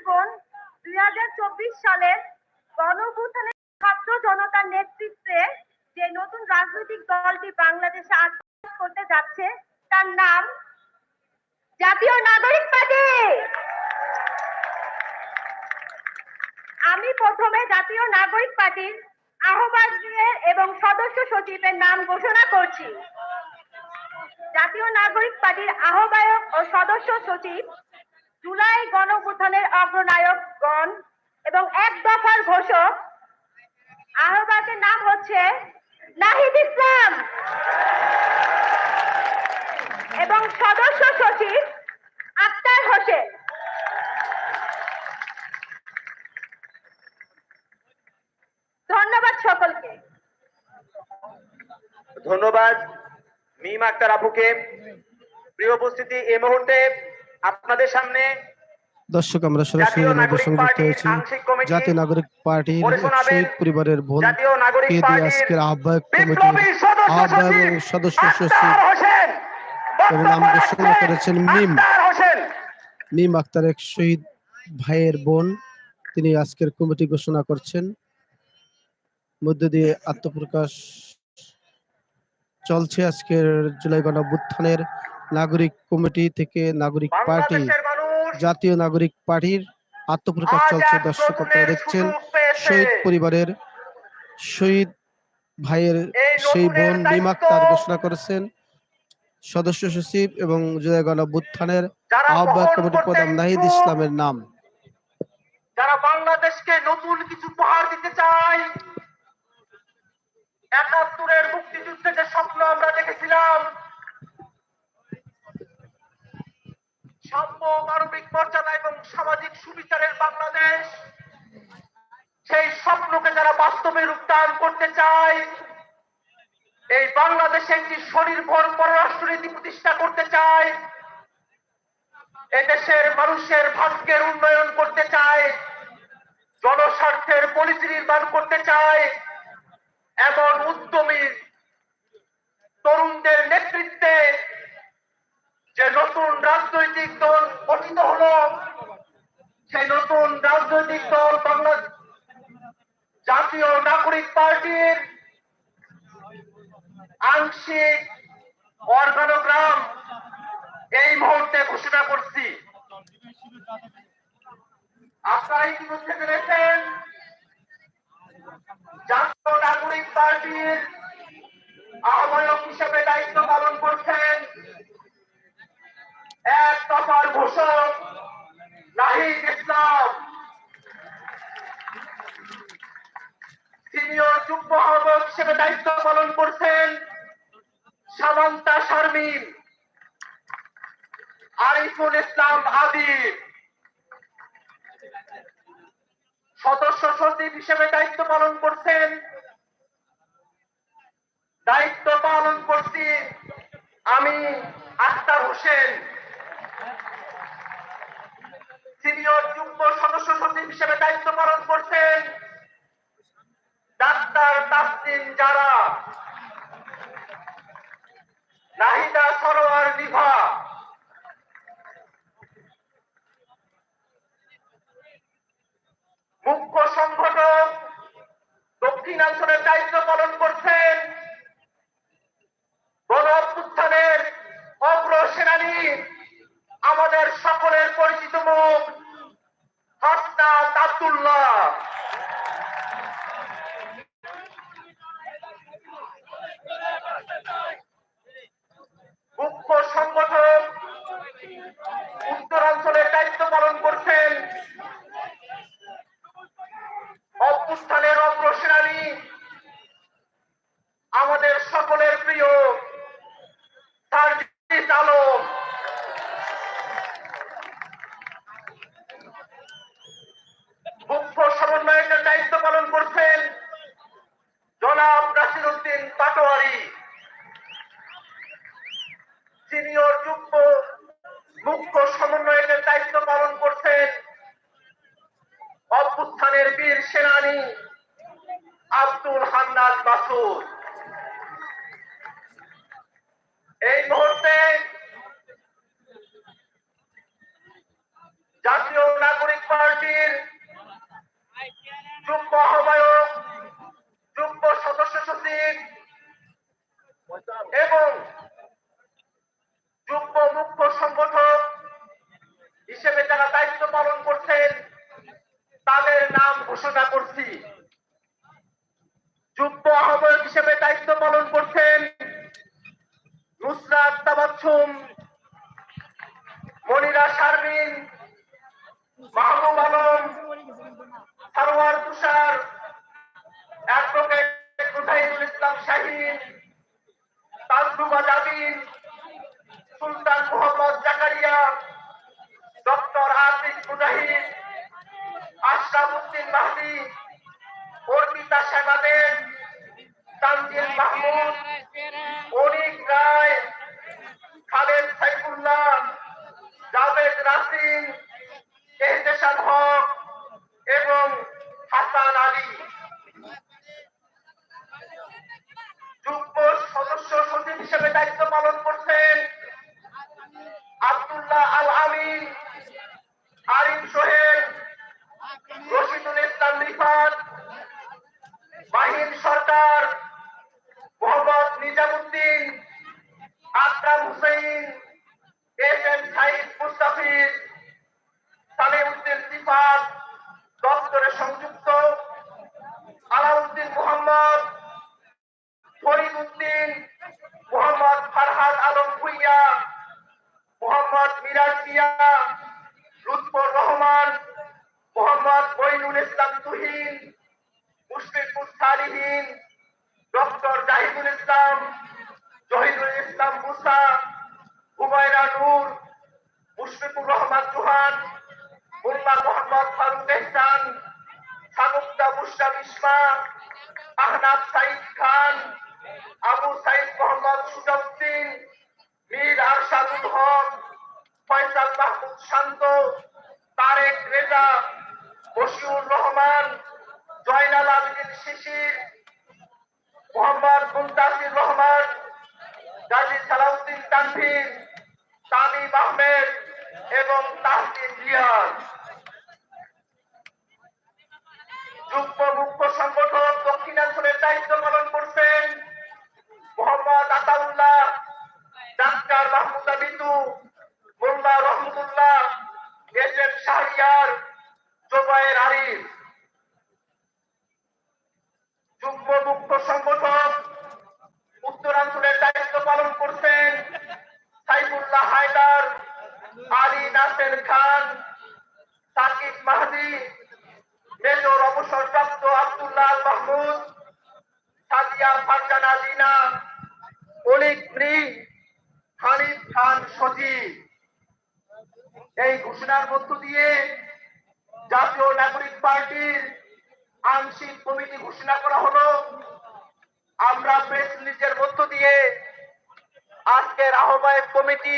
বোন দুই সালের গণঅভ্যুত্থানের ছাত্র জনতার নেতৃত্বে যে নতুন রাজনৈতিক দলটি বাংলাদেশে আত্মপ্রকাশ করতে যাচ্ছে, তার নাম জাতীয় নাগরিক পার্টি। আমি প্রথমে জাতীয় নাগরিক পার্টির আহ্বায়কের এবং সদস্য সচিবের নাম ঘোষণা করছি। জাতীয় নাগরিক পার্টির আহ্বায়ক ও সদস্য সচিব জুলাই অগ্রনায়কগণ এবং এক দফার ঘোষক আহ্বায়কের নাম হচ্ছে নাহিদ ইসলাম। এবং সদস্য সচিব আক্তার হোসেন। ধন্যবাদ সকলকে। ধন্যবাদ, মিম আক্তার আপুকে। প্রিয় উপস্থিতি এই মুহূর্তে আপনাদের সামনে দর্শক আমরা সরাসরি জাতীয় আমাদের নাগরিক সংযুক্ত পার্টির হয়েছি। জাতীয় নাগরিক পার্টির শহীদ পরিবারের আজকের আহ্বায়ক কমিটির আহ্বায়ক এবং সদস্য সচিব। এবং করেছেন মিম। মিম আক্তার এক শহীদ ভাইয়ের বোন। তিনি আজকের কমিটি ঘোষণা করছেন। মধ্য দিয়ে আত্মপ্রকাশ চলছে আজকের জুলাই গণঅভ্যুত্থানের নাগরিক কমিটি থেকে নাগরিক পার্টি জাতীয় নাগরিক পার্টির আত্মপ্রকাশ চলছে দর্শক আপনারা দেখছেন শহীদ পরিবারের শহীদ ভাইয়ের সেই বোন দায়িত্ব তার ঘোষণা করেছেন। সদস্য সচিব এবং জুলাই গণঅভ্যুত্থানের যারা আহ্বায়ক কমিটি প্রধান নাহিদ ইসলামের নাম। যারা বাংলাদেশকে নতুন কিছু উপহার দিতে চায় একাত্তরের মুক্তিযুদ্ধে যে স্বপ্ন আমরা দেখেছিলাম সাম্য মানবিক মর্যাদা এবং সামাজিক সুবিচারের বাংলাদেশ, সেই স্বপ্নকে যারা বাস্তবে রূপদান করতে চায়, এই বাংলাদেশে একটি স্বনির্ভর পররাষ্ট্রনীতি প্রতিষ্ঠা করতে চায় এদেশের মানুষের ভাগ্যের উন্নয়ন করতে চায়, জনস্বার্থের পলিসি নির্মাণ করতে চায় এমন উদ্যমী তরুণদের নেতৃত্বে যে নতুন রাজনৈতিক দল গঠিত হলো সেই নতুন রাজনৈতিক দল বাংলা জাতীয় নাগরিক পার্টির আংশিক অর্গানোগ্রাম এই মুহূর্তে ঘোষণা করছি। আপনারা ইতিমধ্যে জেনেছেন জাতীয় নাগরিক পার্টির আহ্বায়ক হিসেবে দায়িত্ব পালন করছেন এক দফার ঘোষক নাহিদ ইসলাম সিনিয়র যুগ্ম আহ্বায়ক হিসেবে দায়িত্ব পালন করছেন সামান্তা শারমিন আরিফুল ইসলাম আদিব সদস্য সচিব হিসেবে দায়িত্ব পালন করছেন। দায়িত্ব পালন করছি আমি আক্তার হোসেন। সিনিয়র যুগ্ম সদস্য সচিব হিসেবে দায়িত্ব পালন করছেন ডাক্তার তাসলিম যারা নাহিদা সরোয়ার নিভা মুখ্য সংগঠক দক্ষিণাঞ্চলের দায়িত্ব পালন করছেন গণ অভ্যুত্থানের অগ্র সেনানী আমাদের সকলের পরিচিত মুখ হাসনাত আব্দুল্লাহ মুখ্য সংগঠক উত্তরাঞ্চলের দায়িত্ব পালন করছেন অভ্যুত্থানের অগ্রসেনানী আমাদের সকলের প্রিয় সার্জিস আলম মুখ্য সমন্বয়কের দায়িত্ব পালন করছেন জনাব নাসির উদ্দিন পাটোয়ারি সিনিয়র যুগ্ম মুখ্য সমন্বয়কের দায়িত্ব পালন করছেন অভ্যুত্থানের বীর সেনানী আব্দুল হান্নান মাসুদ এই মুহূর্তে জাতীয় নাগরিক পার্টির যুগ্ম আহ্বায়ক যুগ্ম সদস্য সচিব এবং যুগ্ম মুখ্য সংগঠক হিসেবে যারা দায়িত্ব পালন করছেন তাদের নাম ঘোষণা করছি যুগ্ম আহ্বায়ক হিসেবে দায়িত্ব পালন করছেন Nusrat Tabassum Monira Sharmin Mahbub Alam, Sarwar Tushar, advocate Mujahidul Islam Shahin Tajruba Jabin Sultan Mohammad Zakaria, doctor Atiq Mujahid, Ashraf Uddin Mahdi, Arpita Sebadeb Sarkar, Mohammad Nizamuddin Akram Hussain, S M Saeed Mustafiz, Salehuddin Sifat, দপ্তরে সংযুক্ত, Alauddin Mohammad Farid Uddin Mohammad Farhad Alam Bhuiyan, Mohammad Miraj Mia, Lutfur Rahman, Mohammad Boinul Islam Tuhin Mushfiqur Salihin doctor Zahidul Islam Zahidul Islam Musa, Humaira Noor, Mushfiqur Rahman Juhan Molla Mohammad Faruk Ehsan Sanukta Musharraf Isma Ahnad Saeed খান, আবু সাইদ মোহাম্মদ সুজাউদ্দিন, মীর আরশাদুল হক, ফয়সাল মাহমুদ শান্ত, তারেক রেজা বশিউর রহমান জয়নাল আবেদিন শিশির মোহাম্মদ মুমতাজির রহমান, গাজী সালাউদ্দিন তানভীর তামিম আহমেদ এবং তাহসিন রিয়াজ যুগ্ম মুখ্য সংগঠক দক্ষিণাঞ্চলের দায়িত্ব পালন করছেন মোহাম্মদ আতাউল্লাহ, ডাক্তার মাহমুদা বিন্দু, মোল্লা রহমতুল্লাহ, এস এম শাহরিয়ার, জোবায়ের আরিফ যুগ্ম মুখ্য সংগঠক উত্তরাঞ্চলের দায়িত্ব পালন করছেন সাইফুল্লাহ হায়দার আলী নাসের খান সাকিব মাহদি মেজর অবসরপ্রাপ্ত আব্দুল্লাহ আল মাহমুদ সাদিয়া ফারজানা লিনা হানিফ খান সজীব এই ঘোষণার মধ্য দিয়ে জাতীয় নাগরিক পার্টির আংশিক কমিটি ঘোষণা করা হলো। আমরা প্রেস রিলিজের মধ্য দিয়ে আজকের আহ্বায়ক কমিটি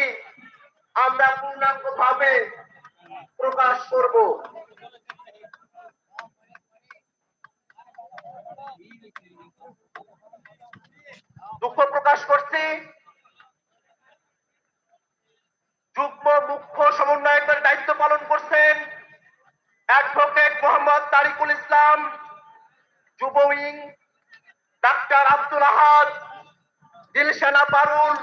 আমরা পূর্ণাঙ্গ ভাবে প্রকাশ করব। দুঃখ প্রকাশ করছি। যুগ্ম মুখ্য সমন্বয়কের দায়িত্ব পালন করছেন অ্যাডভোকেট মোহাম্মদ তারিকুল ইসলাম, যুব উইং ডাক্তার আব্দুল আহাদ, দিলশানা পারুল